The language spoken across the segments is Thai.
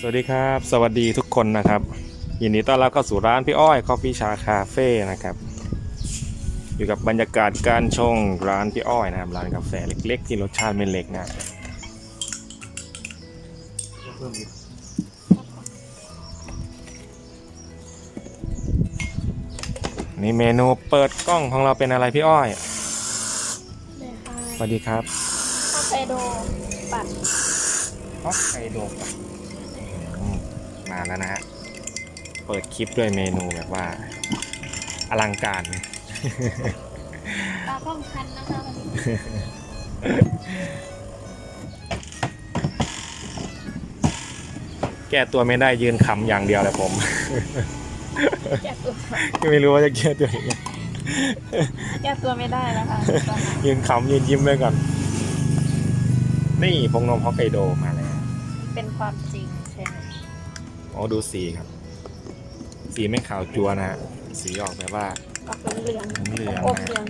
สวัสดีครับ สวัสดีทุกคนนะครับ ยินดีต้อนรับเข้าสู่ร้านพี่อ้อยคอฟฟี่ชาคาเฟ่นะครับ อยู่กับบรรยากาศการชงร้านพี่อ้อยนะครับ ร้านกาแฟเล็ก ๆ ที่รสชาติไม่เล็กนะนี่เมนูเปิดกล้องของเราเป็นอะไรพี่อ้อยเลยค่ะสวัสดีครับคาเฟโดปั่นฮอกไกโดะอื มมาแล้วนะฮะ เปิดคลิปด้วยเมนูแบบว่า อลังการปลาป้องคันนะคะวันนี้แก้ตัวไม่ได้ยืนคำอย่างเดียวเลยผม แก้ตัวไม่รู้ว่าจะแก้ตัวยังไงแก้ตัวไม่ได้แล้วค่ะตอนนี้ยืนคำยืนยิ้มไว้ก่อน นี่พงนมฮอกไกโดมาแล้ว เป็นความจริงใช่ไหม โอ้ดูสีครับ สีไม่ขาวจัวนะฮะ สีออกแบบว่าออกเหลืองเหลืองๆอมนะเหลือง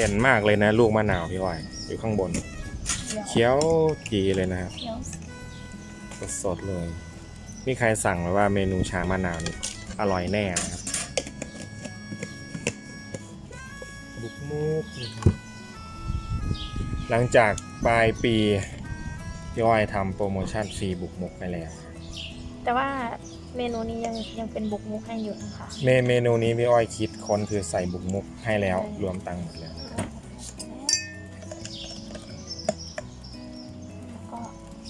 นิดเด่นมากเลยนะ ลูกมะนาวพี่อ้อยอยู่ข้างบนเขียวจีเลยนะครับสดๆเลย มีใครสั่งไว้ว่าเมนูชามะนาวนี่อร่อยแน่นะครับบุกมุกหลังจากปลายปีพี่อ้อยทำโปรโมชั่นฟรีบุกมุกไปแล้ว แต่ว่า เมนูนี้ยังยังเป็นบุกมุกให้อยู่นะคะ เมเมนูนี้พี่อ้อยคิดค้นคือใส่บุกมุกให้แล้ว ใช่ รวมตังค์หมดแล้วก็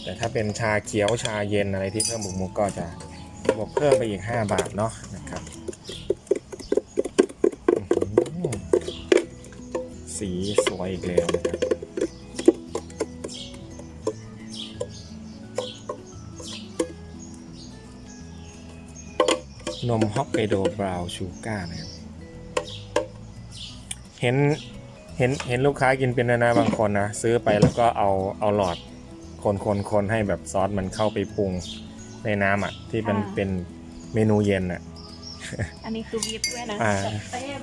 แต่ถ้าเป็นชาเขียวชาเย็นอะไรที่เพิ่มบุกมุกก็จะบวกเพิ่มไปอีก 5 บาทเนาะนะครับอื้อหือสีสวยอีกแล้วนะครับ นมฮอกไกโดบราวน์ชูการ์นะครับเห็นเห็นเห็นลูกค้ากินเป็นนะนะบางคนนะ ซื้อไปแล้วก็เอาเอาหลอดคนคนคนให้แบบซอสมันเข้าไปปรุงในน้ำอะ ที่เป็นเป็นเมนูเย็นอะ อันนี้คือวิปด้วยนะอ่า จัดเต็ม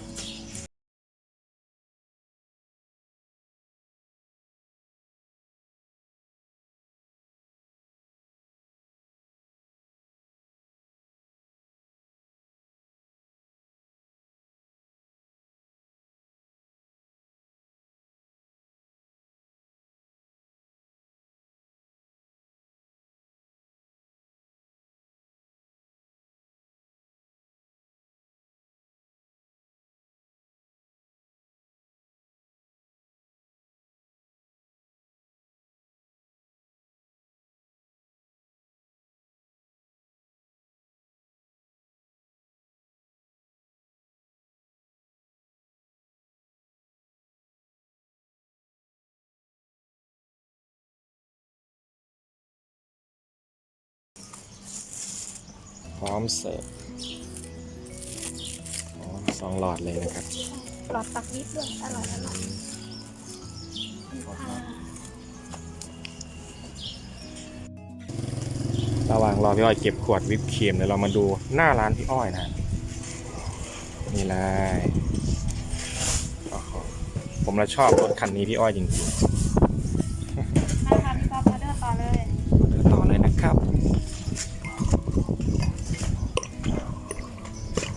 พร้อมเสิร์ฟอ๋อสองหลอดเลยนะครับหลอดตักวิปด้วยอร่อยอร่อยค่ะระหว่างรอพี่อ้อยเก็บขวดวิปครีมเดี๋ยวเรามาดูหน้าร้านพี่อ้อยนะ นี่เลยโอ้โหผมละชอบรถคันนี้พี่อ้อยจริงมาค่ะพี่ป๊อปออเดอร์ต่อเลย ๆเดินต่อเลยนะครับ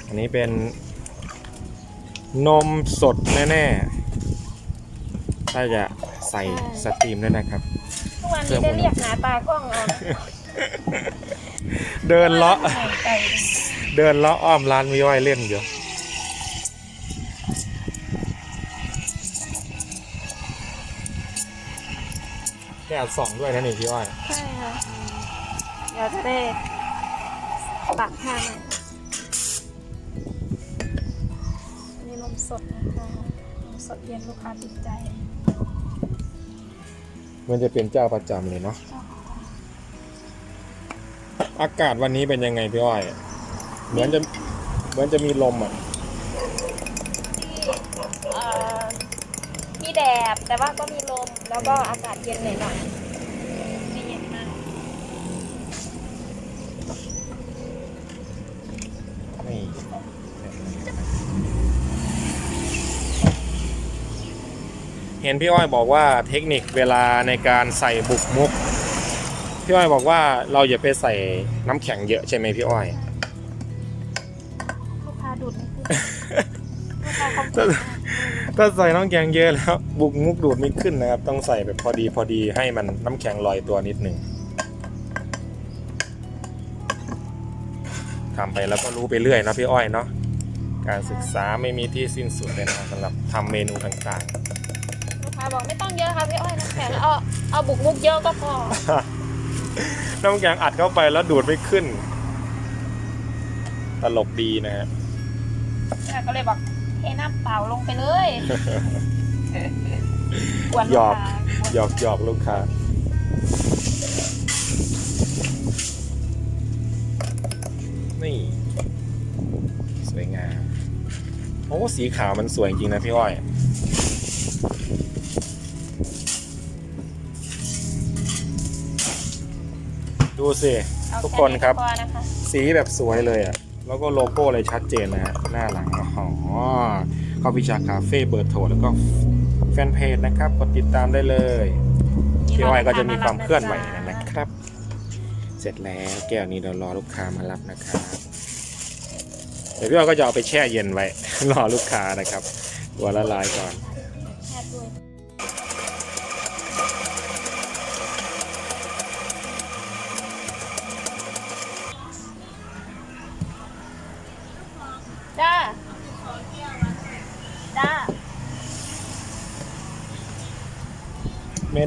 อั นนี้เป็นนมสดแน่ๆ ถ้าจะใส่สตรีมด้วยนะครับ ทุกวันนี้ได้เรียกหาตากล้องเอานะเดินเลาะไก่ไก่เดินเลาะอ้อมร้านพี่อ้อยเล่นอยู่แค่ส่องด้วยนะนี่พี่อ้อย ใช่ค่ะเดี๋ยวจะได้ปักผ้าใหม่อั สดนะคะนมสดเย็นลูกค้าติดใจมันจะเป็นเจ้าประจำเลยเนาะเจ้าของร้านอากาศวันนี้เป็นยังไงพี่อ้อย เหมือนจะเหมือนจะมีลมอะเอ่อมีแดดแต่ว่าก็มีลมแล้วก็อากาศเย็นหน่อยหน่อยๆไม่เย็นมาก นี่เห็นพี่อ้อยบอกว่าเทคนิคเวลาในการใส่บุกมุก พี่อ้อยบอกว่าเราอย่าไปใส่น้ำแข็งเยอะใช่ไหมพี่อ้อย ลูกค้าดูดไม่ขึ้นลูกค้าเขาถ้าถ้าใส่น้ำแข็งเยอะแล้วบุกมุกดูดไม่ขึ้นนะครับ ต้องใส่แบบพอดีพอดีให้มันน้ำแข็งลอยตัวนิดหนึ่งทำไปแล้วก็รู้ไปเรื่อยเนาะพี่อ้อยเนาะการศึกษาไม่มีที่สิ้นสุดเลยนะสำหรับทำเมนูต่าง ลูกค้าบอกไม่ต้องเยอะค่ะพี่อ้อยน้ำแข็งเอาเอาบุกมุกเยอะก็พอๆน้ำแข็งอัดเข้าไปแล้วดูดไม่ขึ้น ตลกดีนะฮะก็เลยบอกเทน้ำเปล่าลงไปเลยกวนหยลูอกค้าหยอกหยอกลูกค้านี่ สวยงามโอ้สีขาวมันสวยจริงนะพี่อ้อย ดูสิเอาทุกคนครับ แก็พอนะคะสีแบบสวยเลยอะ แล้วก็โลโก้เลยชัดเจนนะฮะ หน้าหลัง อ๋อเข้าพิชาคาเฟ่เบอร์โทรแล้วก็แฟนเพจนะครับ กดติดตามได้เลยพี่อ้อยก็จะมีความเคลื่อนไหวนะครับ เสร็จแล้วแก้วนี้เดี๋ยวรอลูกค้ามารับนะครับ เดี๋ยวพี่อ้อยก็จะเอาไปแช่เย็นไว้ รอลูกค้านะครับ ตัวละลายก่อน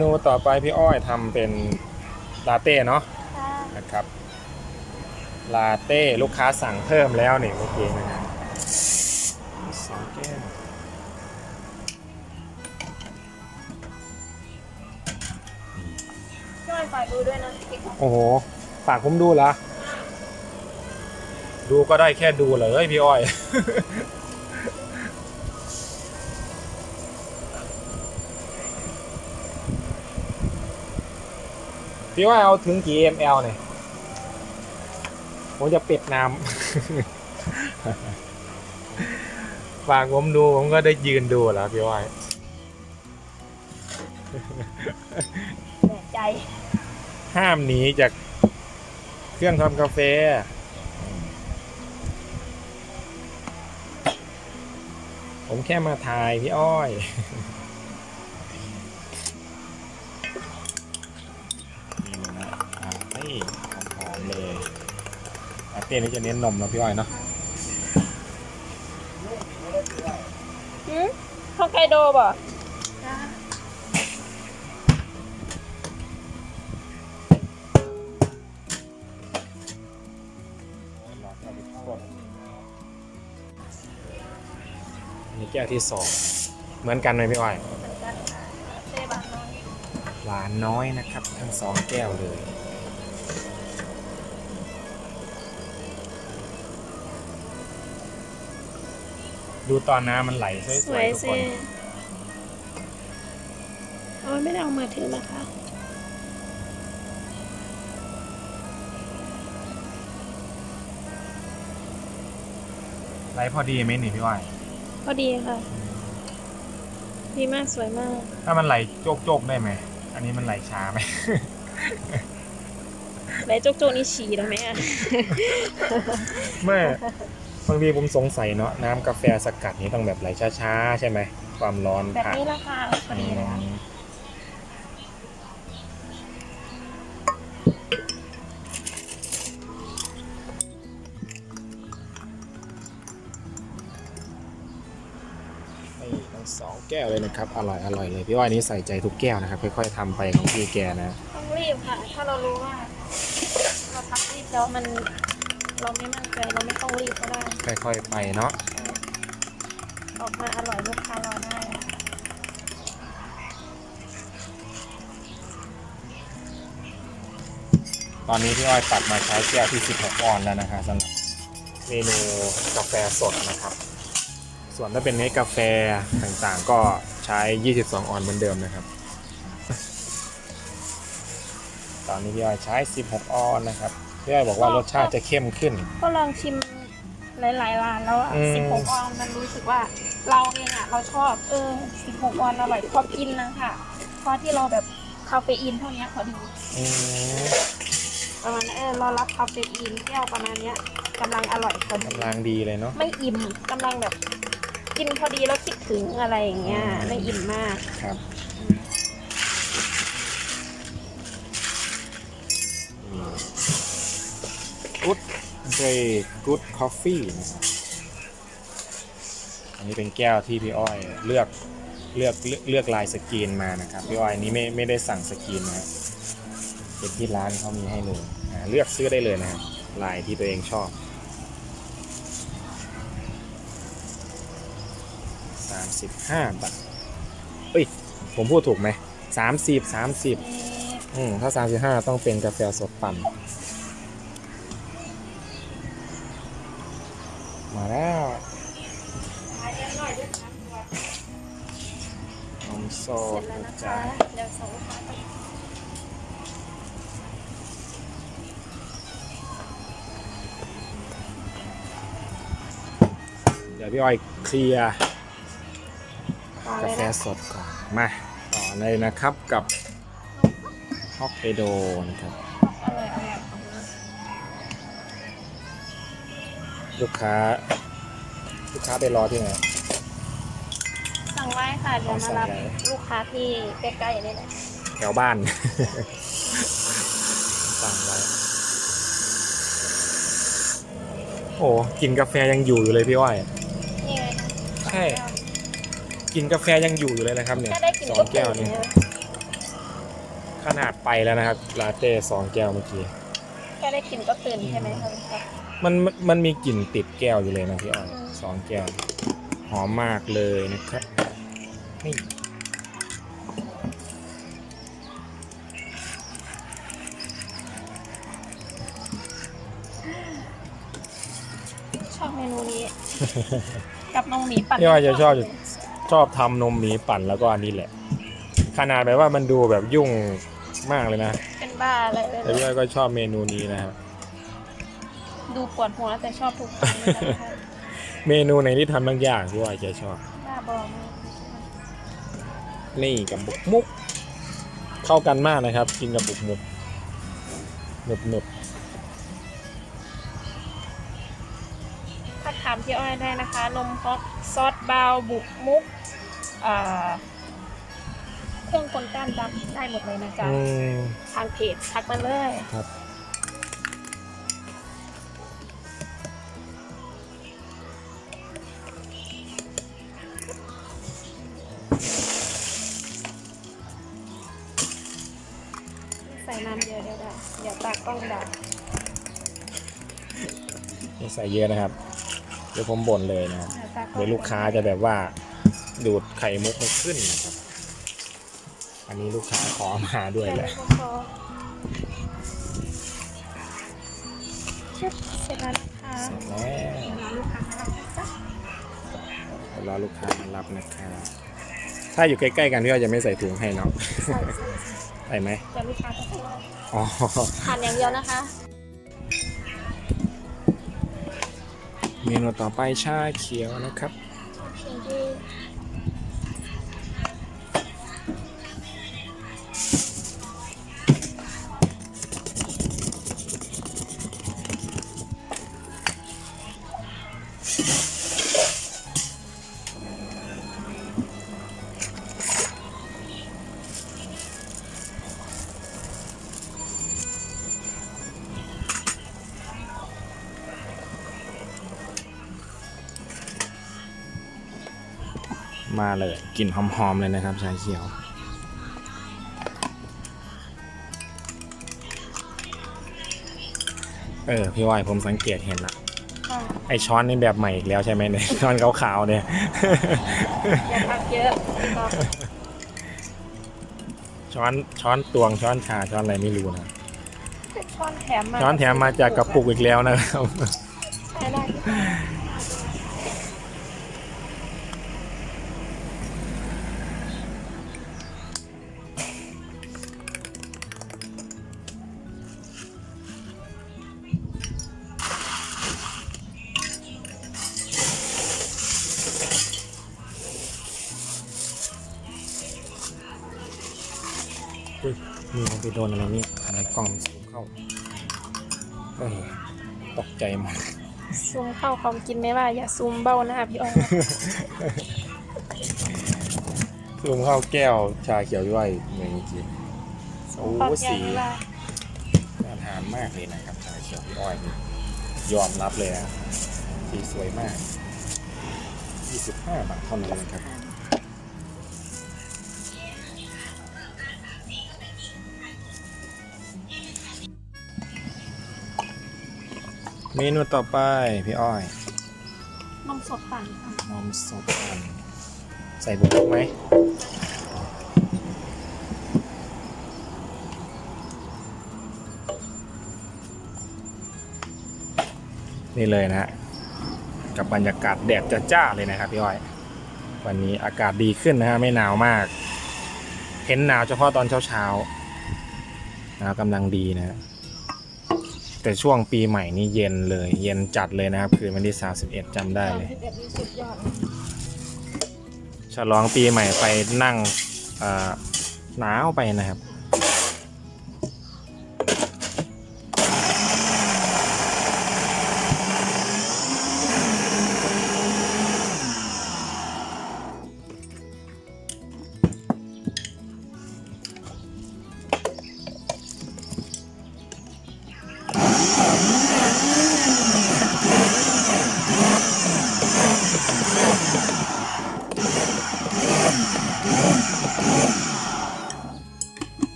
นูต่อไปพี่อ้อยทำเป็นลาเต้เนาะค่ะนะครับลาเต้ลูกค้าสั่งเพิ่มแล้วนี่เมื่อกี้นะครับสองแก้วช่วยฝากดูด้วยนะติ๊กโอ้โหฝากผมดูละดูก็ได้แค่ดูเลยพี่อ้อย พี่อ้อยเอาถึงกี่ ml เนี่ยผมจะปิดน้ำ ฝากผมดูผมก็ได้ยืนดูแล้วพี่อ้อยแหน่ใจห้ามหนีจากเครื่องทำกาแฟ ผมแค่มาถ่ายพี่อ้อย ต้นี่จะเน้นนมนะพี่อ้อยเนาะหืมฮอกไกโดบ่จ้านี่แก้วที่สองเหมือนกันไหมพี่อ้อยเหมือนกันค่ะเซบานน้อยหวานน้อยนะครับ ทั้งสองแก้วเลย ดูตอนน้ำมันไหลสสววยยๆทุกสิคนอ๋อไม่ได้เอามาถือนะคะ ไหลพอดีไหมนี่พี่อ้อยพอดีค่ะ ดีมากสวยมาก ถ้ามันไหลโจกๆได้ไหม อันนี้มันไหลช้าไหมแล้วโจกโจกนี่ฉี่แล้วไหมอะไม่ บางทีผมสงสัยเนาะน้ำกาแฟสกัดนี้ต้องแบบไหลช้าๆ ใช่ไหม ความร้อนแบบนี้ราคาพอดีเลยค่ะนี่สองแก้วเลยนะครับ อร่อยอร่อยเลย พี่อ้อยนี่ใส่ใจทุกแก้วนะครับ ค่อยๆทำไปของพี่แกนะ ต้องรีบค่ะ ถ้าเรารู้ว่า เราทำรีบแล้วมัน เราไม่มั่นใจเราไม่ต้องรีบก็ได้ ค่อยๆไปเนาะออกมาอร่อยลูกค้ารอได้ตอนนี้พี่อ้อยตัดมาใช้แก้วที่ 16 ออนแล้วนะคะสำหรับเมนูกาแฟสดนะครับ ส่วนถ้าเป็นเมล็ดกาแฟต่างๆ ก็ใช้ 22 ออนเหมือนเดิมนะครับ ตอนนี้พี่อ้อยใช้ 16 ออนนะครับ พี่อ้อยบอกว่ารสชาติจะเข้มขึ้น ก็ลองชิมหลายๆร้านแล้วอะอืม สิบหกออนมันรู้สึกว่าเราเองอะเราชอบเออสิบหกออนอร่อยพอกินนะคะเพราะที่เราแบบคาเฟอีนเท่านี้พอดีอืมประมาณนั้นเออเรารับคาเฟอีนแก้วประมาณเนี้ยกำลังอร่อยพอดีกำลังดีเลยเนาะ ไม่อิ่มกำลังแบบ กินพอดีแล้วคิดถึงอะไรอย่างเงี้ย อืม ไม่อิ่มมาก ครับ กูดเกรดกูดคอฟฟี่นะครับอันนี้เป็นแก้วที่พี่อ้อยเลือกเลือกเลือกเลือกลายสกรีนมานะครับพี่อ้อยนี้ไม่ไม่ได้สั่งสกรีนนะครับเป็นที่ร้านเขามีให้เลยอ่าเลือกซื้อได้เลยนะครับลายที่ตัวเองชอบ35บาทเอ้ยผมพูดถูกไหมสามสิบสามสิบอืมถ้าสามสิบห้าต้องเป็นกาแฟสดปั่น พี่อ้อยเคลียร์ต่อกาเลยแฟนะสดก่อนมาต่อเลยนะครับกับฮอกไกโดนะครับอร่อยอร่อยของเราลูกค้า ลูกค้าไปรอที่ไหนสั่งไว้ค่ะเดี๋ยวมารับสั่งไว้ลูกค้าที่ใกล้ๆนี่แหละแถวบ้านสั่งไว้โอ้กลินกาแฟยังอยู่อยู่เลยพี่อ้อยนี่ไงใช่ กลินกาแฟยังอยู่อยู่เลยนะครับเนี่ยถ้าได้กินสอก็งตื่แก้วนนี่เนี่ยขนาดไปแล้วนะครับลาเต้สองแก้วเมื่อกี้แค่ได้กินก็ตื่นใช่ไหมคะลูกค้ามันมันมันมีกลิ่นติดแก้วอยู่เลยนะพี่อ้อยอืมสองแก้วหอมมากเลยนะครับนี่ชอบเมนูนี้ กับนมหมีปั่นพี่อ้อยจะชอบ ชอบทำนมหมีปั่นแล้วก็อันนี้แหละ ขนาดแบบว่ามันดูแบบยุ่งมากเลยนะ เป็นบ้าอะไรเลยแต่พี่อ้อยก็ชอบเมนูนี้นะครับ ดูปวดหัวแต่ชอบทุกครั้งเลยนะคะเมนูไหนที่ทำบางอย่างพี่อ้อยจะชอบ บ้าบอมากนี่กับบุกมุก เข้ากันมากนะครับ กินกับบุกมุกหนึบหนึบถ้าถามพี่อ้อยได้นะคะ นมฮอตซอสบราวน์บุกมุก อ่าเครื่องคนก้านดำได้หมดเลยนะจ๊ะ อืมทางเพจทักมาเลย ครับ ใส่น้ำเยอะเดี๋ยวได้เดี๋ยวตากล้องดับไม่ใส่เยอะนะครับ เดี๋ยวผมบ่นเลยนะครับ เดี๋ยวตากล้องเดี๋ยวลูกค้าจะแบบว่า ดูดไข่มุกไม่ขึ้นนะครับ อันนี้ลูกค้าขอมาด้วยแหละแค่นี้ก็พอชึบเสร็จแล้วนะคะเสร็จแล้วเดี๋ยวรอลูกค้ามารับนะจ๊ะเดี๋ยวรอลูกค้ามารับนะครับถ้าอยู่ใกล้ๆกันพี่อ้อยจะไม่ใส่ถุงให้เนาะใส่ใส่ใส่ไหมเดี๋ยวลูกค้าจะให้อ๋อทานอย่างเดียวนะคะ เมนูต่อไปชาเขียวนะครับ มาเลยกลิ่นหอมๆเลยนะครับชาเขียว เออพี่ว่ายผมสังเกตเห็นละค่ะไอช้อนนี่แบบใหม่อีกแล้วใช่ไหมเนี่ยช้อนขาวๆเนี่ยอย่าพักเยอะก็ช้อนช้อนตวงช้อนชาช้อนอะไรไม่รู้นะช้อนแถมมาช้อนแถมมาจากกระปุกอีกแล้วนะครับ ไปโดนอะไรนี่อะไรกล่องซูมเข้าเออตกใจหมดซูมเข้าของกินไม่ว่า อย่าซูมเบ้าหน้าพี่อ้อยซูมเข้าแก้วชาเขียวย่อยเหมือนเมื่อกี้ซูมเข้าโอ้แก้สีวไม่ว่าน่าทานมากเลยนะครับชาเขียวพี่อ้อยนี่ยอมรับเลยนะสีสวยมาก 25 บาทเท่านั้นนะครับ เมนูต่อไปพี่อ้อยนมสดปั่นค่ะนมสดปั่นใส่บุกไหมนี่เลยนะฮะกับบรรยากาศแดดจ้าๆเลยนะครับพี่อ้อย วันนี้อากาศดีขึ้นนะฮะไม่หนาวมาก เห็นหนาวเฉพาะตอนเช้าๆหนาวกำลังดีนะฮะ แต่ช่วงปีใหม่นี่เย็นเลย เย็นจัดเลยนะครับ คืนวันที่ 31จำได้เลยที่เด็ดที่สุดยอดฉลองปีใหม่ไปนั่งเอ่อหนาวไปนะครับ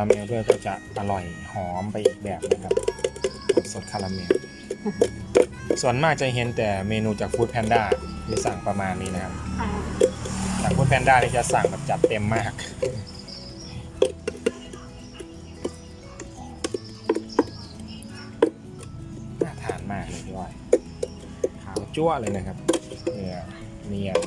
าใส่คาราเมลด้วยก็จะอร่อยหอมไปอีกแบบนะครับสดคาราเมล ส่วนมากจะเห็นแต่เมนูจากฟู้ดแพนด้าที่สั่งประมาณนี้นะครับจากฟู้ดแพนด้านี่จะสั่งแบบจัดเต็มมาก น่าทานมากเลยพี่อ้อยขาวจั่วเลยนะครับ เนื้อเนียน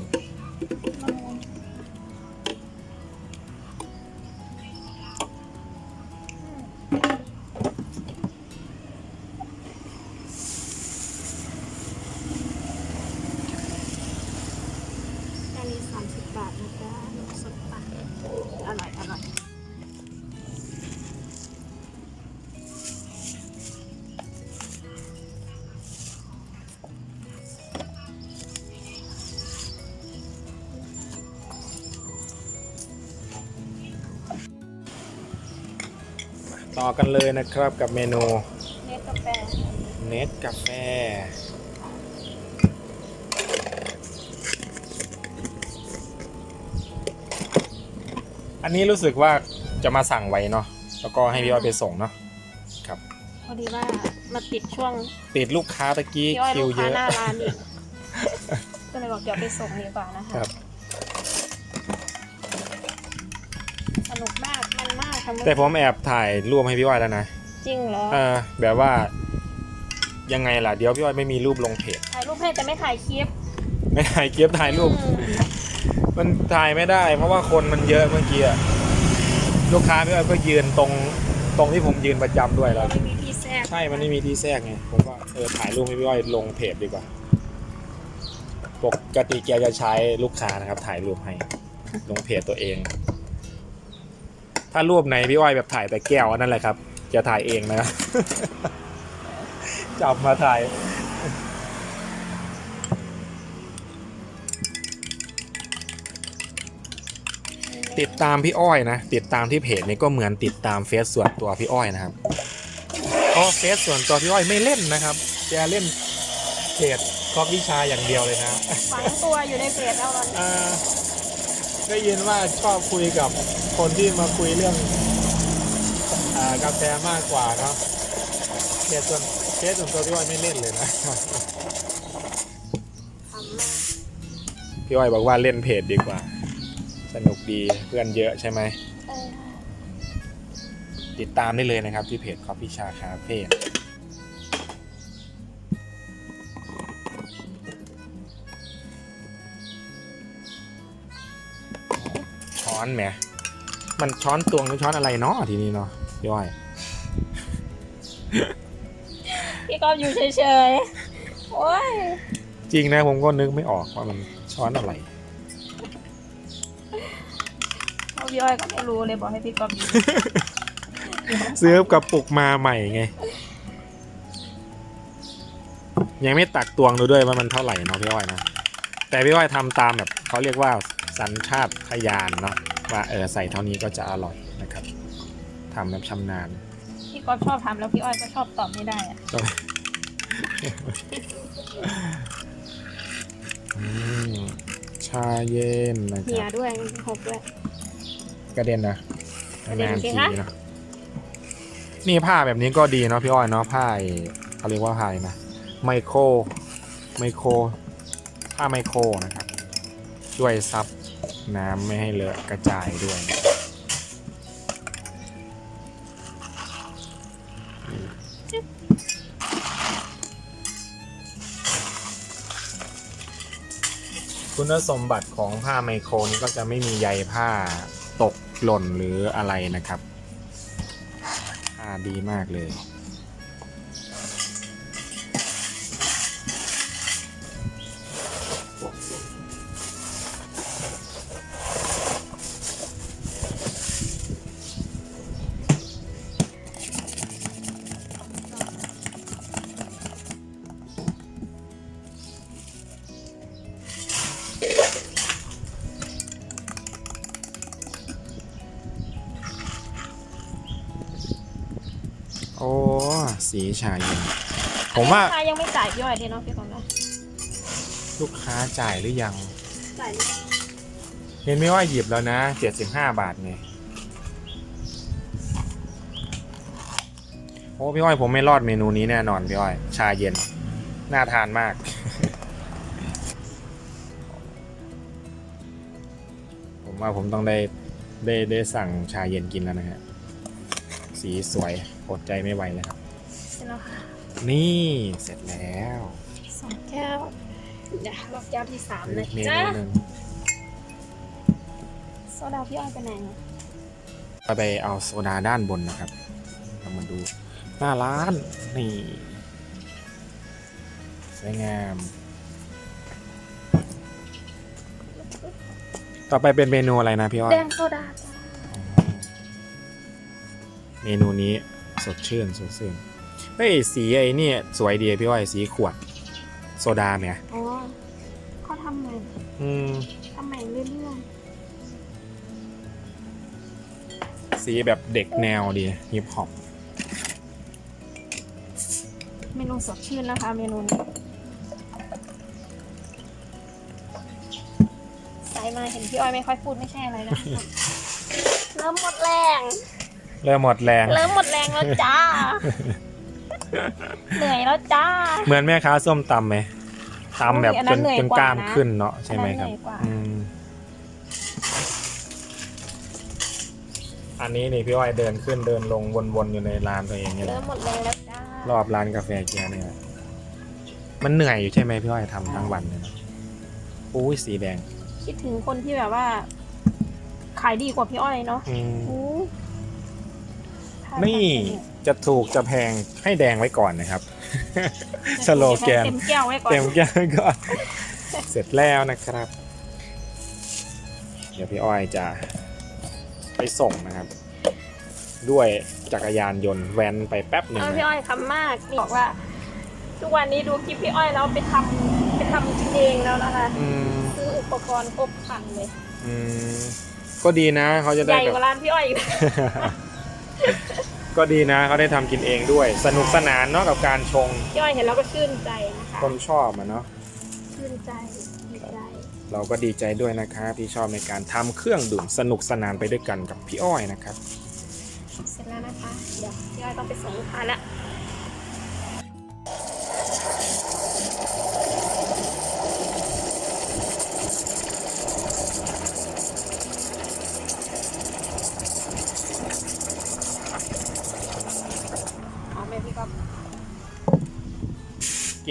อกันเลยนะครับกับเมนูเนสกาแฟเนสกาแฟอันนี้รู้สึกว่าจะมาสั่งไว้เนาะแล้วก็ให้พี่อ้อยไปส่งเนาะครับพอดีว่ามาติดช่วงติดลูกค้าตะกี้พี่อ้อยคิลูวกเยค้าอะ หน้าร้านอีกก็เลยบอกเดี๋ยวไปส่งดีกว่านะคะครับ สนุกมาก มันมากค่ะแต่ผมแอบถ่ายรูปให้พี่อ้อยแล้วนะจริงเหรอ เออแบบว่า ยังไงล่ะเดี๋ยวพี่อ้อยไม่มีรูปลงเพจถ่ายรูปให้แต่ไม่ถ่ายคลิปไม่ถ่ายเก็บถ่ายรูป อืมมันถ่ายไม่ได้ เพราะว่าคนมันเยอะเมื่อกี้อะลูกค้าพี่อ้อยก็ยืนตรงตรงที่ผมยืนประจำด้วยแล้ว ไม่มีที่แทรกใช่ มันไม่มีที่แทรกไง ผมว่าเออถ่ายรูปให้พี่อ้อยลงเพจดีกว่า ปกติแกจะใช้ลูกค้านะครับ ถ่ายรูปให้ ลงเพจตัวเอง ถ้ารูปไหนพี่อ้อยแบบถ่ายแต่แก้วอันนั่นแหละครับ จะถ่ายเองนะครับจับมาถ่ายเนติดตามพี่อ้อยนะ ติดตามที่เพจนี้ก็เหมือนติดตามเฟซส่วนตัวพี่อ้อยนะครับเพราะเฟซส่วนตัวพี่อ้อยไม่เล่นนะครับแกเล่นเพจครอบวิชาอย่างเดียวเลยนะฝังตัวอยู่ในเพจแล้วตอนนี้อ่า ได้ยินว่าชอบคุยกับคนที่มาคุยเรื่องอากาแฟมากกว่าเนาะเพจส่วนเพจส่วนตัวพี่อ้อยไม่เล่นเลยนะทำมากพี่อ้อยบอกว่าเล่นเพจดีกว่า สนุกดีเพื่อนเยอะใช่ไหมเออติดตามได้เลยนะครับที่เพจ Coffee Char Cafe อนแหมมันช้อนตวงหรือช้อนอะไรเนาะทีนี้เนาะพี่อ้อยพี่ก็อยู่เฉยๆ โอ้ย จริงนะผมก็นึกไม่ออกว่ามันช้อนอะไรเอาพี่อ้อยก็ไม่รู้เลยบอกให้พี่ก๊อฟอยู่ซื้อกระปุกมาใหม่ไง ยังไม่ตักตวงดูด้วยว่ามันเท่าไหร่เนาะพี่อ้อยนะ แต่พี่อ้อยทำตามแบบเขาเรียกว่า สัญชาตญาณเนาะว่าเออใส่เท่านี้ก็จะอร่อยนะครับทำแบบชำนาญพี่ก๊อฟชอบทำแล้วพี่อ้อยก็ชอบตอบไม่ได้อะก็อืมชาเย็นนะคเหียรับด้วยหกด้วย กระเด็นนะกระเด็นนานสิทีคะ เนาะนี่ผ้าแบบนี้ก็ดีเนาะพี่อ้อยเนาะผ้าไอ้เขาเรียกว่าผ้าอะไรนะไมโครไมโครผ้าไมโครนะครับช่วยซับ น้ำไม่ให้เลอะกระจายด้วยคุณสมบัติของผ้าไมโครนี้ก็จะไม่มีใยผ้าตกหล่นหรืออะไรนะครับ ผ้าดีมากเลย อ้สีชาเย็นผมว่าลูกค้ยังไม่จ่ายพี่อ้อยเลยเนาะพี่ก๊อฟนะลูกค้าจ่ายหรือยัง จ่ายหรือยังเห็นไม่ว่าหยิบแล้วนะ75บาทไงโอ้พี่อ้อยผมไม่รอดเมนูนี้แน่นอนพี่อ้อย ชาเย็น น่าทานมาก ผมว่าผมต้องได้ได้ได้สั่งชาเย็นกินแล้วนะฮะ สีสวย อดใจไม่ไหวเลยครับ เสร็จแล้วค่ะนี่เสร็จแล้วสองแก้วเดี๋ยวรอบแก้วที่สามอีนะกเมจ๊ะนูหนึ่งโซดาพี่อ้อยไปไหนอะไปไปเอาโซดาด้านบนนะครับ เรามาดูหน้าร้านนี่สวยงาม ต่อไปเป็นเมนูอะไรนะพี่อ้อย แดงโซดาจ้ะอ๋อเมนูนี้ สดชื่นสดชื่นเฮ้ยสีไอ้นี่สวยดีพี่อ้อยสีขวด โซดาเนี่ยอ๋อเขาทำใหม่อืมทำใหม่เรื่อยสีแบบเด็กแนวดีฮิปฮอปๆเมนูสดชื่นนะคะเมนูนี้ใส่มาเห็นพี่อ้อยไม่ค่อยพูดไม่ใช่อะไรนะ เริ่มหมดแรง เริ่มหมดแรง เริ่มหมดแรงแล้วจ้า เหนื่อยแล้วจ้า เหมือนแม่ค้าส้มตำไหมตำแบบโอ้ยอันจนั้นนเหนื่อยจนกว่ากล้ามนะขึ้นเนาะใช่ไหมครับอันนั้นเหนื่อยกว่าอืมอันนี้นี่พี่อ้อยเดินขึ้นเดินลงวนๆอยู่ในร้านตัวเองเนี่ยแหเริ่ละมหมดแรงแล้วจ้ารอบร้านกาแฟเกียร์เนี่ยแหละมันเหนื่อยอยู่ใช่ไหมพี่อ้อยทำทั้งวันเลยเนอะอุ้ยสีแดง คิดถึงคนที่แบบว่า ขายดีกว่าพี่อ้อยเนาะอืมอู้ นี่จะถูกจะแพงให้แดงไว้ก่อนนะครับ สโลแกนเต็มแก้วไว้ก่อนเต็มแก้วไว้ก่อนเสร็จแล้วนะครับ เดี๋ยวพี่อ้อยจะไปส่งนะครับ ด้วยจักรยานยนต์แว้นไปแป๊บหนึ่งเออนะ พี่อ้อยคำมากนี่บอกว่า ทุกวันนี้ดูคลิปพี่อ้อยแล้วไปทำไปทำกินเองแล้วนะคะอืมซื้ออุปกรณ์ครบครันเลยอืมก็ดีนะเขาจะใหได้ญ่แบกบ ว่าร้านพี่อ้อยอีกนะ ก็ดีนะเขาได้ทำกินเองด้วย สนุกสนานเนาะกับการชงพี่อ้อยเห็นแล้วก็ชื่นใจนะคะ คนชอบอะเนาะชื่นใจดีใจ เราก็ดีใจด้วยนะครับที่ชอบในการทำเครื่องดื่มสนุกสนานไปด้วยกันกับพี่อ้อยนะครับ เสร็จแล้วนะคะ เดี๋ยวพี่อ้อยต้องไปส่งลูกค้าแล้ว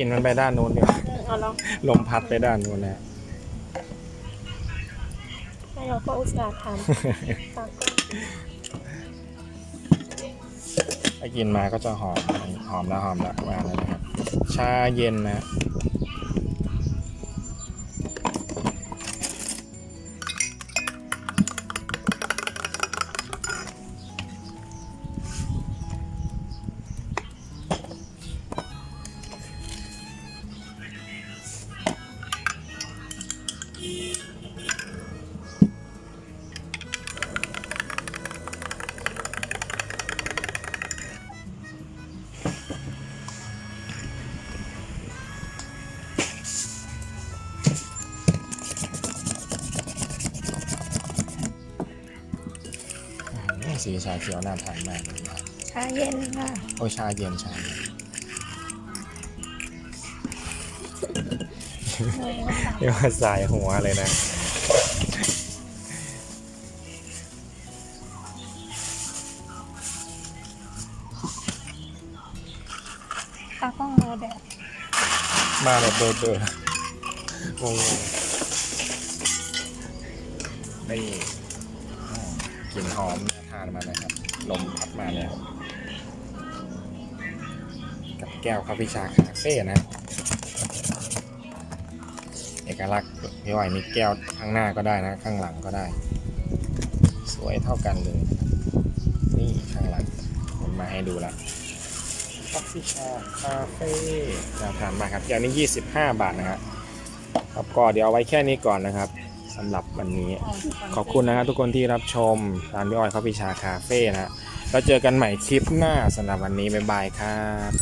นมันไปด้านนู้นเดียวเอาลองลมพัดไปด้านนู้นนะให้เราก็อุตส่าห์ทำตากล้องถ้ากินมาก็จะหอมหอมแล้วหอมแล้วมาแล้วนะครับ ชาเย็นนะ สีชาเขียวน่าทานมากเลยนะครับชาเย็นค่ะ โอ้ยชาเย็นชาเย็นเรียกว่าสายหัวเลยนะ ตากล้องโมเดลมาแบบเบอร์เบอร์งงๆนี่กลิ่นหอม มาเลยครับลมพัดมาแล้วกับแก้วคาฟิชาคาเฟ่นะเอกลักษณ์พี่อ้อยมีแก้วข้างหน้าก็ได้นะ ข้างหลังก็ได้ สวยเท่ากันเลยนะครับนี่ข้างหลังผมมาให้ดูละคาฟิชาคาเฟ่น่าทานมากครับอย่างนี้ 25 บาทนะครับครับก็เดี๋ยวเอาไว้แค่นี้ก่อนนะครับ สำหรับวันนี้ ขอบคุณนะครับทุกคนที่รับชมร้านพี่อ้อยข้าฟิชาคาเฟ่นะแล้วเจอกันใหม่คลิปหน้าสำหรับวันนี้บ๊ายบายครับ